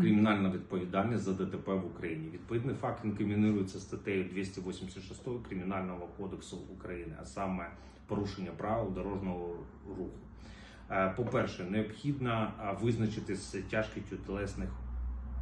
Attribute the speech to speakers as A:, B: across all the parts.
A: кримінальна відповідальність за ДТП в Україні. Відповідний факт інкримінується статтею 286 Кримінального кодексу України, а саме порушення правил дорожнього руху. Е, По-перше, необхідно визначитися визначити тяжкістю тілесних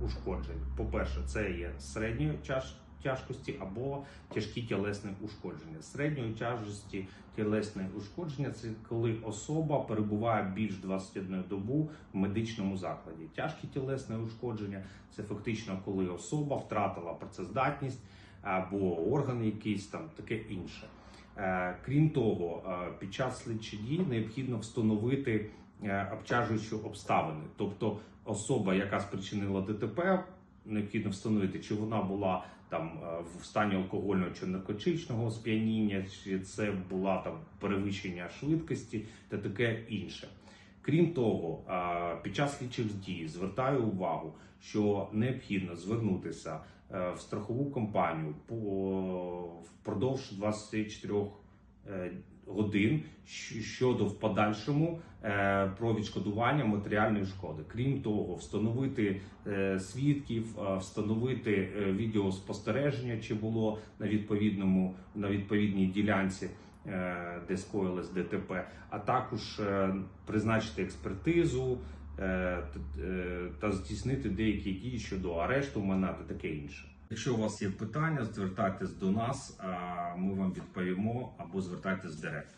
A: ушкоджень. По-перше, це є середньої тяж- тяжкості або тяжкі тілесні ушкодження. Середньої тяжкості тілесне ушкодження це коли особа перебуває більш 21 добу в медичному закладі. Тяжкі тілесне ушкодження це фактично коли особа втратила працездатність або орган якийсь там таке інше. Е, Крім того, е, під час слідчих дій необхідно встановити е, обтяжуючі обставини, тобто особа, яка спричинила ДТП, необхідно встановити, чи вона була там е, в стані алкогольного чи наркотичного сп'яніння, чи це була там перевищення швидкості та таке інше. Крім того, е, під час слідчих дій звертаю увагу, що необхідно звернутися е, в страхову компанію по впродовж 24 е, годин щодо в подальшому е, про відшкодування матеріальної шкоди. Крім того, встановити е, свідків, е, встановити е, відеоспостереження, чи було на відповідному на відповідній ділянці. е, Де скоїлось ДТП, а також е, призначити експертизу е, е, та здійснити деякі дії щодо арешту майна та таке інше. Якщо у вас є питання, звертайтесь до нас, ми вам відповімо або звертайтесь в директ.